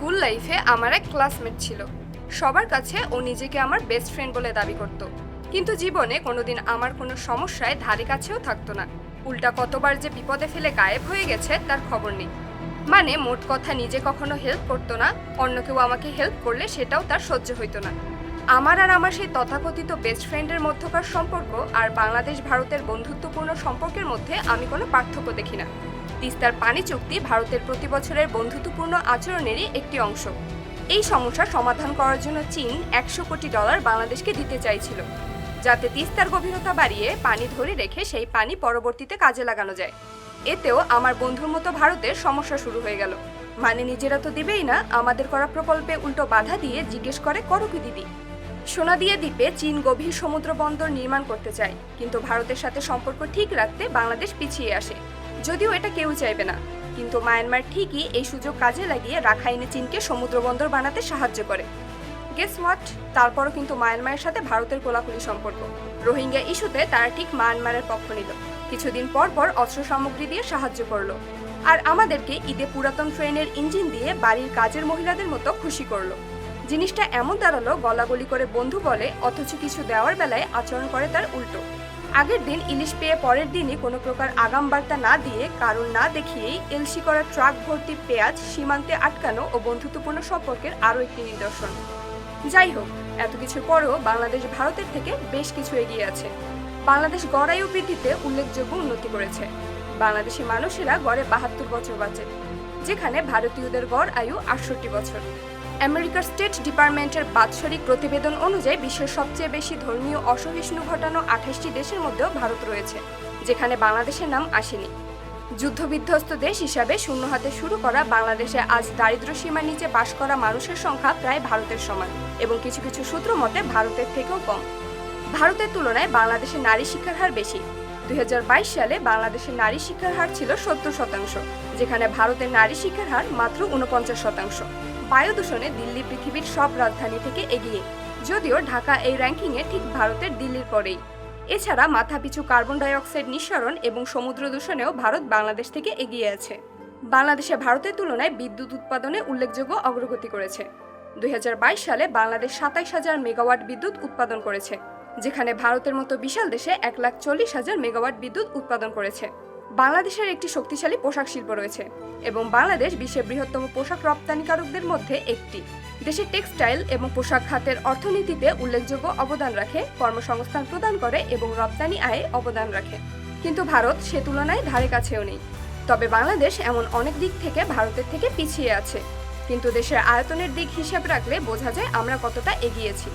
School লাইফে আমার এক ক্লাসমেট ছিল। সবার কাছে ও নিজেকে আমার বেস্ট ফ্রেন্ড বলে দাবি করত। কিন্তু জীবনে কোনোদিন আমার কোনো সমস্যায় ধারে কাছেও থাকতো না। উল্টা কতবার যে বিপদে ফেলে গায়েব হয়ে গেছে তার খবর নেই। মানে মোট কথা নিজে কখনো হেল্প করতো না, অন্য কেউ আমাকে হেল্প করলে সেটাও তার সহ্য হইতো না। আমার আর আমার সেই তথাকথিত বেস্ট ফ্রেন্ডের মধ্যকার সম্পর্ক আর বাংলাদেশ ভারতের বন্ধুত্বপূর্ণ সম্পর্কের মধ্যে আমি কোনো পার্থক্য দেখি না। তিস্তার পানি চুক্তি ভারতের প্রতি বছরের বন্ধুত্বপূর্ণ আচরণেরই একটি অংশ। এই সমস্যা সমাধান করার জন্য চীন একশো কোটি ডলার বাংলাদেশকে দিতে চাইছিল, যাতে তিস্তার গভীরতা বাড়িয়ে পানি ধরে রেখে সেই পানি পরবর্তীতে কাজে লাগানো যায়। এতেও আমার বন্ধুর মতো ভারতের সমস্যা শুরু হয়ে গেল। মানে নিজেরা তো দিবেই না, আমাদের করা প্রকল্পে উল্টো বাধা দিয়ে জিজ্ঞেস করে করো কি দিদি সোনাদিয়া দ্বীপে চীন গভীর সমুদ্র বন্দর নির্মাণ করতে চায়, কিন্তু ভারতের সাথে সম্পর্ক ঠিক রাখতে বাংলাদেশ পিছিয়ে আসে। যদিও এটা কেউ চাইবে না। কিন্তু মায়ানমার ঠিকই এই সুযোগ কাজে লাগিয়ে রাখাইনে চীনকে সমুদ্র বন্দর বানাতে সাহায্য করে। গেস হোয়াট তারপরও কিন্তু মায়ানমারের সাথে ভারতের কোলাকুলি সম্পর্ক। রোহিঙ্গা ইস্যুতে তারা ঠিক মায়ানমারের পক্ষ নিল। কিছুদিন পর পর অস্ত্র সামগ্রী দিয়ে সাহায্য করল। আর আমাদেরকে ঈদে পুরাতন ট্রেনের ইঞ্জিন দিয়ে বাড়ির কাজের মহিলাদের মতো খুশি করল। জিনিসটা এমন দাঁড়াল, গলাগলি করে বন্ধু বলে, অথচ কিছু দেওয়ার বেলায় আচরণ করে তার উল্টো। আগের দিন ইলিশ পেয়ে পরের দিনই কোনো প্রকার আগাম বার্তা না দিয়ে, কারণ না দেখিয়েই এলসি করা ট্রাক ভর্তি পেঁয়াজ সীমান্তে আটকানো ও বন্ধুত্বপূর্ণ সম্পর্কের আরও একটি নিদর্শন। যাই হোক, এত কিছুর পরেও বাংলাদেশ ভারতের থেকে বেশ কিছু এগিয়ে আছে। বাংলাদেশ গড়ায়ু বৃদ্ধিতে উল্লেখযোগ্য উন্নতি করেছে। বাংলাদেশি মানুষেরা গড়ে বাহাত্তর বছর বাঁচে, যেখানে ভারতীয়দের গড় আয়ু আটষট্টি বছর। আমেরিকার স্টেট ডিপার্টমেন্টের বাৎসরিক প্রতিবেদন অনুযায়ী বিশ্বের সবচেয়ে বেশি ধর্মীয় অসহিষ্ণু ঘটানো আঠাশটি দেশের মধ্যেও ভারত রয়েছে, যেখানে বাংলাদেশের নাম আসেনি। যুদ্ধবিধ্বস্ত দেশ হিসাবে শূন্য হাতে শুরু করা বাংলাদেশে আজ দারিদ্র্য সীমার নিচে বাস করা মানুষের সংখ্যা প্রায় ভারতের সমান এবং কিছু কিছু সূত্র মতে ভারতের থেকেও কম। ভারতের তুলনায় বাংলাদেশে নারী শিক্ষার হার বেশি। দুই হাজার বাইশ সালে বাংলাদেশের নারী শিক্ষার হার ছিল সত্তর শতাংশ, যেখানে ভারতের নারী শিক্ষার হার মাত্র উনপঞ্চাশ শতাংশ। বায়ু দূষণে দিল্লি পৃথিবীর সব রাজধানী থেকে এগিয়ে, যদিও ঢাকা এই র্যাঙ্কিংয়ে ঠিক ভারতের দিল্লির পরেই। এছাড়া মাথাপিছু কার্বন ডাই অক্সাইড নিঃসরণ এবং সমুদ্র দূষণেও ভারত বাংলাদেশ থেকে এগিয়ে আছে। বাংলাদেশে ভারতের তুলনায় বিদ্যুৎ উৎপাদনে উল্লেখযোগ্য অগ্রগতি করেছে। দুই হাজার বাইশ সালে বাংলাদেশ সাতাইশ হাজার মেগাওয়াট বিদ্যুৎ উৎপাদন করেছে, যেখানে ভারতের মতো বিশাল দেশে এক লাখ চল্লিশ হাজার মেগাওয়াট বিদ্যুৎ উৎপাদন করেছে। বাংলাদেশের একটি শক্তিশালী পোশাক শিল্প রয়েছে এবং বাংলাদেশ বিশ্বের বৃহত্তম পোশাক রপ্তানিকারকদের মধ্যে একটি। দেশের টেক্সটাইল এবং পোশাক খাতের অর্থনীতিতে উল্লেখযোগ্য অবদান রাখে, কর্মসংস্থান প্রদান করে এবং রপ্তানি আয়ে অবদান রাখে। কিন্তু ভারত সে তুলনায় ধারে কাছেও নেই। তবে বাংলাদেশ এমন অনেক দিক থেকে ভারতের থেকে পিছিয়ে আছে। কিন্তু দেশের আয়তনের দিক হিসাব রাখলে বোঝা যায় আমরা কতটা এগিয়েছি।